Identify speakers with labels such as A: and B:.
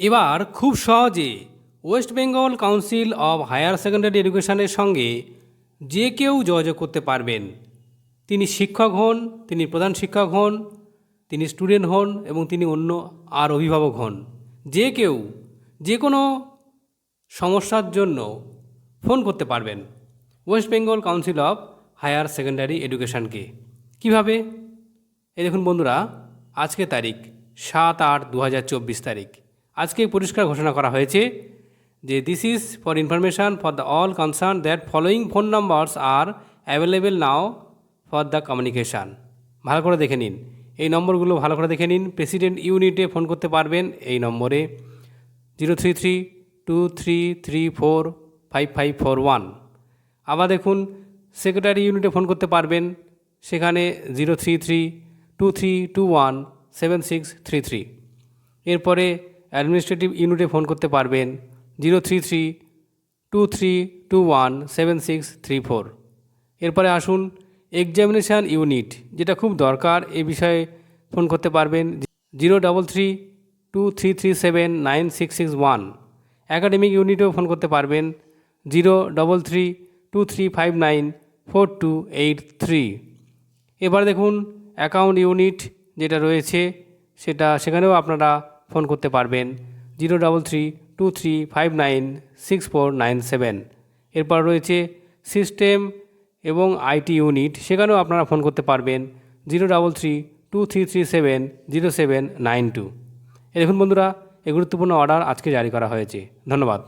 A: এবার খুব সহজে West Bengal Council of Higher Secondary এডুকেশনের সঙ্গে যে কেউ যোগাযোগ করতে পারবেন। তিনি শিক্ষক হন, তিনি প্রধান শিক্ষক হন, তিনি স্টুডেন্ট হন এবং তিনি অন্য আর অভিভাবক হন। যে কেউ যে কোনো সমস্যার জন্য ফোন করতে পারবেন West Bengal Council of Higher Secondary এডুকেশনকে। কীভাবে? এই দেখুন বন্ধুরা আজকে তারিখ সাত আট দু তারিখ। আজকে পরিষ্কার ঘোষণা করা হয়েছে যে this is for information for the all concern that following phone numbers are available now for the communication ভালো করে দেখে নিন। এই নম্বরগুলো ভালো করে দেখে নিন। প্রেসিডেন্ট ইউনিটে ফোন করতে পারবেন এই নম্বরে zero three three two three three four five five four one আবার দেখুন সেক্রেটারি ইউনিটে ফোন করতে পারবেন। সেখানে zero three three two three two one seven six three three এরপরে অ্যাডমিনিস্ট্রেটিভ ইউনিটে ফোন করতে পারবেন zero three three two three two one seven six three four. এরপরে আসুন এক্সামিনেশান ইউনিট যেটা খুব দরকার, এ বিষয়ে ফোন করতে পারবেন zero double three two three three seven nine six six one. Academic ইউনিটেও phone করতে পারবেন zero double three two three five nine four two eight three. এবার দেখুন অ্যাকাউন্ট ইউনিট যেটা রয়েছে, সেটা সেখানেও আপনারা ফোন করতে পারবেন zero double three two three five nine six four nine seven. এরপর রয়েছে সিস্টেম এবং আইটি ইউনিট, সেখানেও আপনারা ফোন করতে পারবেন zero double three two three three seven zero seven nine two. দেখুন বন্ধুরা এই গুরুত্বপূর্ণ অর্ডার আজকে জারি করা হয়েছে। ধন্যবাদ।